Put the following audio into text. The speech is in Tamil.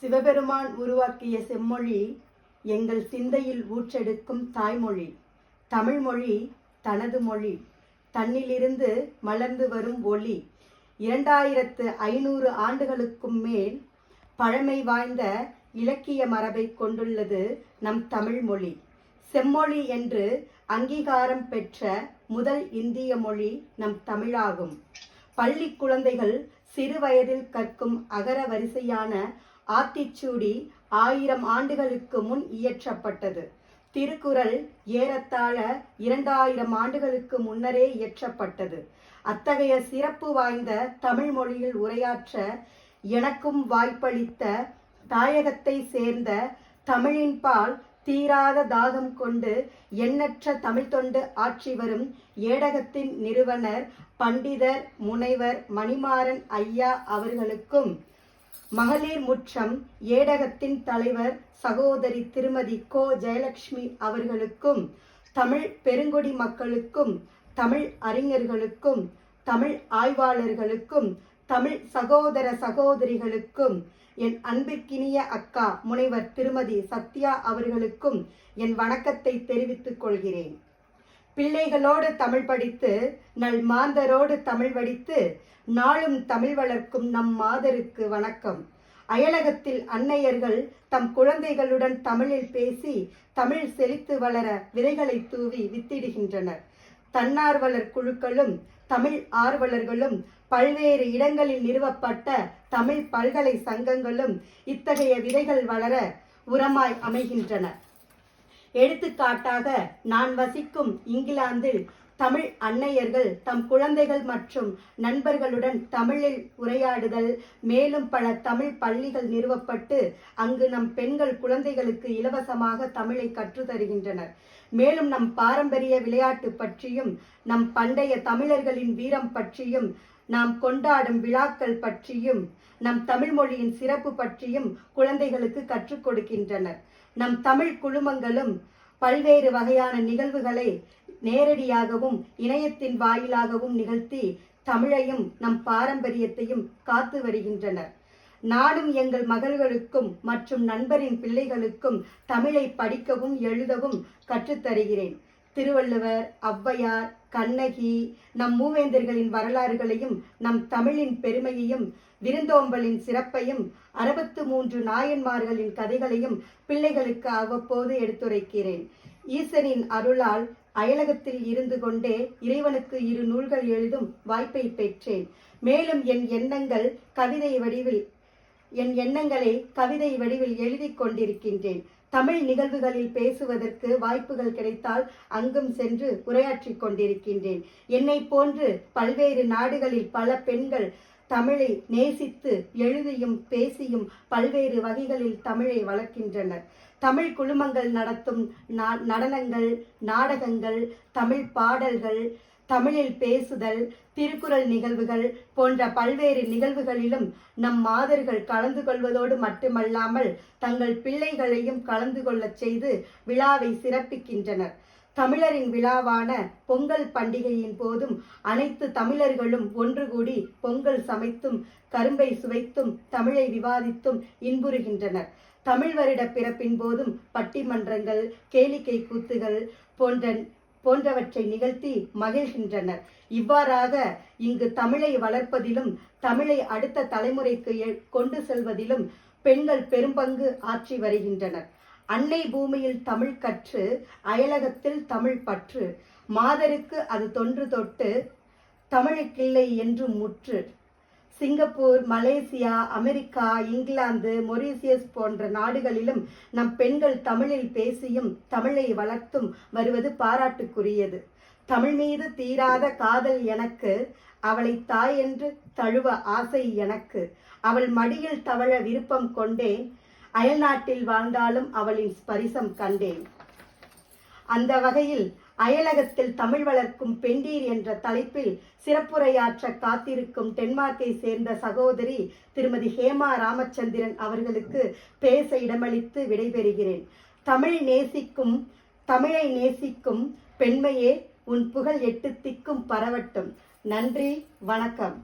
சிவபெருமான் உருவாக்கிய செம்மொழி எங்கள் சிந்தையில் ஊற்றெடுக்கும் தாய்மொழி. தமிழ்மொழி தனது மொழி. தன்னிலிருந்து மலர்ந்து வரும் ஒளி. இரண்டாயிரத்து ஐநூறு ஆண்டுகளுக்கும் மேல் பழமை வாய்ந்த இலக்கிய மரபை கொண்டுள்ளது நம் தமிழ் மொழி. செம்மொழி என்று அங்கீகாரம் பெற்ற முதல் இந்திய மொழி நம் தமிழாகும். பள்ளி குழந்தைகள் சிறு வயதில் கற்கும் அகர வரிசையான ஆத்திச்சூடி ஆயிரம் ஆண்டுகளுக்கு முன் இயற்றப்பட்டது. திருக்குறள் ஏறத்தாழ இரண்டாயிரம் ஆண்டுகளுக்கு முன்னரே இயற்றப்பட்டது. அத்தகைய சிறப்பு வாய்ந்த தமிழ் மொழியில் உரையாற்ற எனக்கும் வாய்ப்பளித்த தாயகத்தை சேர்ந்த தமிழின்பால் தீராத தாகம் கொண்டு எண்ணற்ற தமிழ் தொண்டு ஆற்றி வரும் ஏடகத்தின் நிறுவனர் பண்டிதர் முனைவர் மணிமாறன் ஐயா அவர்களுக்கும் மகளிர் முற்றம் ஏடகத்தின் தலைவர் சகோதரி திருமதி கோ ஜெயலட்சுமி அவர்களுக்கும் தமிழ் பெருங்கொடி மக்களுக்கும் தமிழ் அறிஞர்களுக்கும் தமிழ் ஆய்வாளர்களுக்கும் தமிழ் சகோதர சகோதரிகளுக்கும் என் அன்பிற்கினிய அக்கா முனைவர் திருமதி சத்யா அவர்களுக்கும் என் வணக்கத்தை தெரிவித்துக் கொள்கிறேன். பிள்ளைகளோடு தமிழ் படித்து நல் மாந்தரோடு தமிழ் படித்து நாளும் தமிழ் வளர்க்கும் நம் மாதருக்கு வணக்கம். அயலகத்தில் அன்னையர்கள் தம் குழந்தைகளுடன் தமிழில் பேசி தமிழ் செழித்து வளர விதைகளை தூவி வித்திடுகின்றனர். தன்னார்வலர் குழுக்களும் தமிழ் ஆர்வலர்களும் பல்வேறு இடங்களில் நிறுவப்பட்ட தமிழ் பல்கலை சங்கங்களும் இத்தகைய விதைகள் வளர உரமாய் அமைகின்றன. எடுத்துக்காட்டாக நான் வசிக்கும் இங்கிலாந்தில் தமிழ் அன்னையர்கள் தம் குழந்தைகள் மற்றும் நண்பர்களுடன் தமிழில் உரையாடுதல் மேலும் பல தமிழ் பள்ளிகள் நிறுவப்பட்டு அங்கு நம் பெண்கள் குழந்தைகளுக்கு இலவசமாக தமிழை கற்றுத்தருகின்றனர். மேலும் நம் பாரம்பரிய விளையாட்டு பற்றியும் நம் பண்டைய தமிழர்களின் வீரம் பற்றியும் நாம் கொண்டாடும் விழாக்கள் பற்றியும் நம் தமிழ் மொழியின் சிறப்பு பற்றியும் குழந்தைகளுக்கு கற்றுக் கொடுக்கின்றனர். நம் தமிழ் குழுமங்களும் பல்வேறு வகையான நிகழ்வுகளை நேரடியாகவும் இணையத்தின் வாயிலாகவும் நிகழ்த்தி தமிழையும் நம் பாரம்பரியத்தையும் காத்து வருகின்றனர். நானும் எங்கள் மகள்களுக்கும் மற்றும் நண்பரின் பிள்ளைகளுக்கும் தமிழை படிக்கவும் எழுதவும் கற்றுத்தருகிறேன். திருவள்ளுவர் ஔவையார் கண்ணகி நம் மூவேந்தர்களின் வரலாறுகளையும் நம் தமிழின் பெருமையையும் விருந்தோம்பலின் சிறப்பையும் அறுபத்து மூன்று நாயன்மார்களின் கதைகளையும் பிள்ளைகளுக்கு அவ்வப்போது எடுத்துரைக்கிறேன். ஈசனின் அருளால் அயலகத்தில் இருந்து கொண்டே இறைவனுக்கு இரு நூல்கள் எழுதும் வாய்ப்பை பெற்றேன். மேலும் என் எண்ணங்கள் கவிதை வடிவில் என் எண்ணங்களை கவிதை வடிவில் எழுதி கொண்டிருக்கின்றேன். தமிழ் நிகழ்வுகளில் பேசுவதற்கு வாய்ப்புகள் கிடைத்தால் அங்கும் சென்று உரையாற்றி கொண்டிருக்கின்றேன். என்னை போன்று பல்வேறு நாடுகளில் பல பெண்கள் தமிழை நேசித்து எழுதியும் பேசியும் பல்வேறு வகைகளில் தமிழை வளர்க்கின்றனர். தமிழ் குழுமங்கள் நடத்தும் நடனங்கள் நாடகங்கள் தமிழ் பாடல்கள் தமிழில் பேசுதல் திருக்குறள் நிகழ்வுகள் போன்ற பல்வேறு நிகழ்வுகளிலும் நம் மாதர்கள் கலந்து கொள்வதோடு மட்டுமல்லாமல் தங்கள் பிள்ளைகளையும் கலந்து கொள்ளச் செய்து விழாவை சிறப்பிக்கின்றனர். தமிழரின் விழாவான பொங்கல் பண்டிகையின் போதும் அனைத்து தமிழர்களும் ஒன்று கூடி பொங்கல் சமைத்தும் கரும்பை சுவைத்தும் தமிழை விவாதித்தும் இன்புறுகின்றனர். தமிழ் வருட பிறப்பின் போதும் பட்டிமன்றங்கள் கேளிக்கை கூத்துகள் போன்ற போன்றவற்றை நிகழ்த்தி மகிழ்கின்றனர். இவ்வாறாக இங்கு தமிழை வளர்ப்பதிலும் தமிழை அடுத்த தலைமுறைக்கு கொண்டு செல்வதிலும் பெண்கள் பெரும்பங்கு ஆற்றி வருகின்றனர். அன்னை பூமியில் தமிழ் கற்று அயலகத்தில் தமிழ் பற்று மாதருக்கு அது தொன்று தொட்டு தமிழுக்கில்லை என்று முற்று. Singapore Malaysia America England Mauritius போன்ற நாடுகளிலும் நம் பெண்கள் தமிழில் பேசியும் தமிழை வளர்த்தும் வருவது பாராட்டுக்குரியது. தமிழ் மீது தீராத காதல் எனக்கு அவளை தாய் என்று தழுவ ஆசை எனக்கு. அவள் மடியில் தவழ விருப்பம் கொண்டேன் அயல்நாட்டில் வாழ்ந்தாலும் அவளின் ஸ்பரிசம் கண்டேன். அந்த வகையில் அயலகத்தில் தமிழ் வளர்க்கும் பெண்டீர் என்ற தலைப்பில் சிறப்புரையாற்ற காத்திருக்கும் டென்மார்க்கை சேர்ந்த சகோதரி திருமதி ஹேமா ராமச்சந்திரன் அவர்களுக்கு பேச இடமளித்து விடைபெறுகிறேன். தமிழ் நேசிக்கும் தமிழை நேசிக்கும் பெண்மையே உன் புகழ் எட்டு திக்கும் பரவட்டும். நன்றி வணக்கம்.